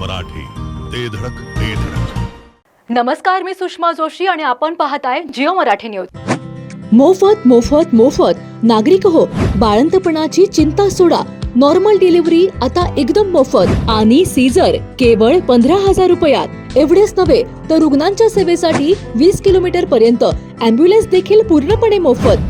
मराठी. ते धडक ते धडक. नमस्कार मी सुषमा जोशी आणि आपण पाहताय जिओ मराठी न्यूज. मोफत मोफत मोफत. नागरिक हो बाळंतपणाची चिंता सोडा. नॉर्मल डिलिव्हरी आता एकदम मोफत. आणि सीझर केवळ पंधरा हजार रुपयात. एवढेच नव्हे तर रुग्णांच्या सेवेसाठी वीस किलोमीटर पर्यंत. अँब्युलन्स देखील पूर्णपणे मोफत.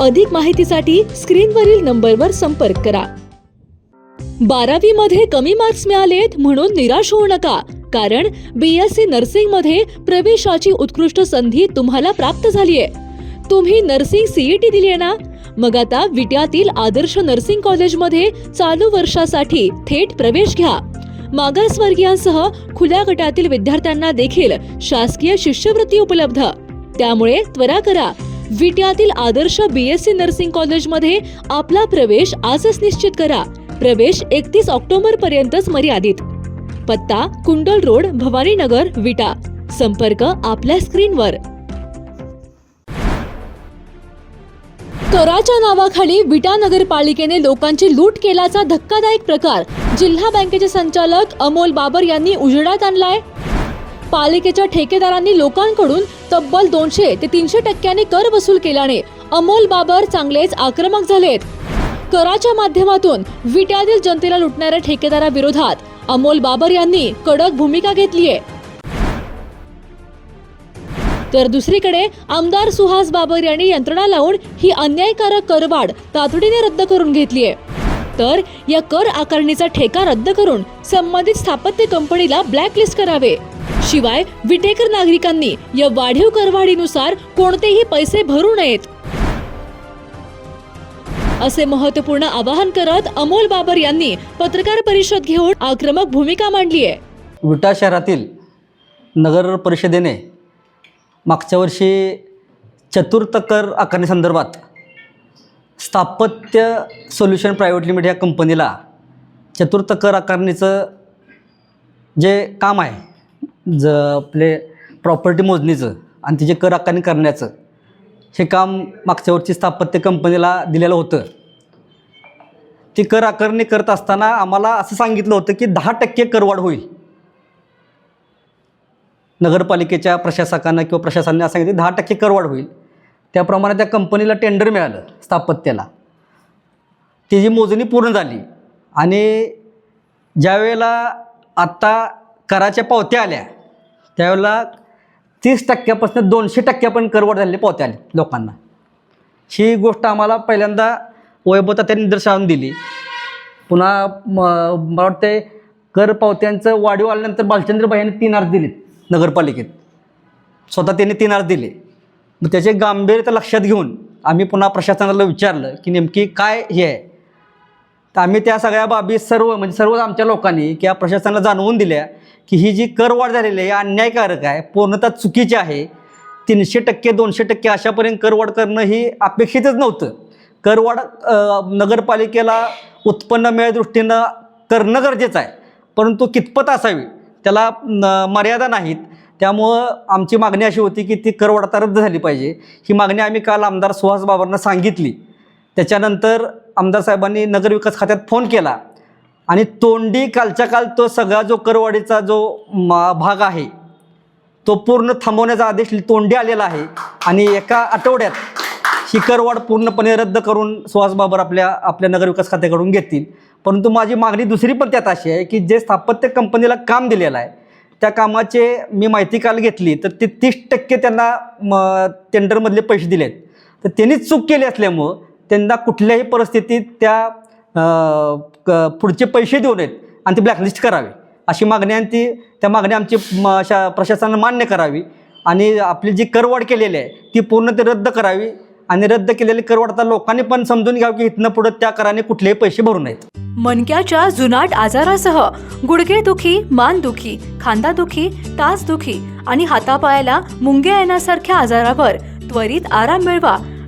अधिक माहितीसाठी स्क्रीनवरील नंबरवर संपर्क करा. बारावी मध्ये कमी मार्क्स मिळालेत म्हणून निराश होऊ नका कारण बीएससी नर्सिंगमध्ये प्रवेशाची उत्कृष्ट संधी तुम्हाला प्राप्त झालीये. तुम्ही नर्सिंग सीईटी दिली आहे ना? मग आता विट्यातील आदर्श नर्सिंग कॉलेजमध्ये चालू वर्षासाठी थेट प्रवेश घ्या. मागासवर्गीयांसह खुल्या गटातील विद्यार्थ्यांना देखील शासकीय शिष्यवृत्ती उपलब्ध. त्यामुळे त्वरा करा. विट्यातील आदर्श बीएससी नर्सिंग कॉलेजमध्ये आपला प्रवेश आजच निश्चित करा. प्रवेश एकतीस ऑक्टोबर पर्यंतच मर्यादित. पत्ता कुंडल रोड भवानीनगर विटा. संपर्क आपल्या स्क्रीनवर. कराच्या नावाखाली विटा नगरपालिकेने लोकांची लूट केल्याचा धक्कादायक प्रकार जिल्हा बँकेचे संचालक अमोल बाबर यांनी उजेडात आणलाय. पालिकेच्या ठेकेदारांनी लोकांकडून तब्बल दोनशे ते तीनशे टक्क्यांनी कर वसूल केल्याने अमोल बाबर चांगलेच आक्रमक झालेत. कराच्या माध्यमातून विट्यातील जनतेला लुटणाऱ्या ठेकेदाराविरोधात अमोल बाबर यांनी कडक भूमिका घेतली आहे. तर दुसरीकडे आमदार सुहास बाबर यांनी यंत्रणा लावून ही अन्यायकारक करवाढ तातडीने रद्द करून घेतली आहे. तर या कर आकारणीचा ठेका रद्द करून संबंधित स्थापत्य कंपनीला ब्लॅकलिस्ट करावे. शिवाय विटेकर नागरिकांनी या वाढीव करवाढीनुसार कोणतेही पैसे भरू नयेत. असे महत्त्वपूर्ण आवाहन करत अमोल बाबर यांनी पत्रकार परिषद घेऊन आक्रमक भूमिका मांडली आहे विटा शहरातील नगर परिषदेने मागच्या वर्षी चतुर्थ कर आकारणीसंदर्भात स्थापत्य सोल्युशन प्रायव्हेट लिमिटेड या कंपनीला चतुर्थ कर आकारणीचं जे काम आहे ज आपले प्रॉपर्टी मोजणीचं आणि तिचे कर आकारणी करण्याचं हे काम मागच्या वर्षी स्थापत्य कंपनीला दिलेलं होतं. ती कर आकारणी करत असताना आम्हाला असं सांगितलं होतं की दहा टक्के करवाढ होईल. नगरपालिकेच्या प्रशासकानं किंवा प्रशासनाने असं सांगितलं दहा टक्के करवाढ होईल. त्याप्रमाणे त्या कंपनीला टेंडर मिळालं स्थापत्याला. तिची मोजणी पूर्ण झाली आणि ज्यावेळेला आत्ता कराच्या पावत्या आल्या. त्यावेळेला तीस टक्क्यापासून दोनशे टक्क्यापर्यंत करवाढ झालेले पावत्या आले लोकांना. ही गोष्ट आम्हाला पहिल्यांदा वैभवता त्यांनी निदर्शनावून दिली. पुन्हा मला वाटते कर पावत्यांचं वाढीव आल्यानंतर बालचंद्रबाई यांनी तीन अर्ज दिलेत नगरपालिकेत. स्वतः त्यांनी तीन अर्ज दिले. मग त्याचे गांभीर्यता लक्षात घेऊन आम्ही पुन्हा प्रशासनाला विचारलं की नेमकी काय हे आहे? तर आम्ही त्या सगळ्या बाबी सर्व म्हणजे सर्व आमच्या लोकांनी किंवा प्रशासनाला जाणवून दिल्या की ही जी करवाढ झालेली आहे अन्यायकारक आहे पूर्णतः चुकीची आहे तीनशे टक्के दोनशे टक्के अशापर्यंत करवाढ करणं ही अपेक्षितच नव्हतं. करवाढ नगरपालिकेला उत्पन्न मिळ्या करणं गरजेचं आहे. परंतु कितपत असावी त्याला मर्यादा नाहीत. त्यामुळं आमची मागणी अशी होती की ती करवाढ आता रद्द झाली पाहिजे. ही मागणी आम्ही काल आमदार सुहास बाबांना सांगितली. त्याच्यानंतर आमदार साहेबांनी नगरविकास खात्यात फोन केला. आणि तोंडी कालच्या काल तो सगळा जो करवाडीचा जो मा- भाग आहे तो पूर्ण थांबवण्याचा आदेश तोंडी आलेला आहे. आणि एका आठवड्यात ही करवाढ पूर्णपणे रद्द करून सुहास बाबर आपल्या आपल्या नगरविकास खात्याकडून घेतील. परंतु माझी मागणी दुसरी पण त्यात अशी आहे की जे स्थापत्य कंपनीला काम दिलेलं आहे त्या कामाचे मी माहिती काल घेतली तर ते तीस टक्के त्यांना म टेंडरमधले पैसे दिलेत. तर त्यांनीच चूक केली असल्यामुळं त्यांना कुठल्याही परिस्थितीत त्या पुढचे पैसे देऊ नयेत आणि ते ब्लॅकलिस्ट करावे. अशी मागणी आणि ती त्या मागणी आमची म शा प्रशासनानं मान्य करावी आणि आपली जी करवाढ केलेली आहे ती पूर्ण ते रद्द करावी आणि रद्द केलेली करवाढ आता लोकांनी पण समजून घ्यावं की इथनं पुढं त्या कराने कुठलेही पैसे भरू नयेत. मनक्याच्या जुनाट आजारासह गुडघेदुखी मानदुखी खांदादुखी टाचदुखी आणि हातापायाला मुंगे येण्यासारख्या आजारावर त्वरित आराम मिळवा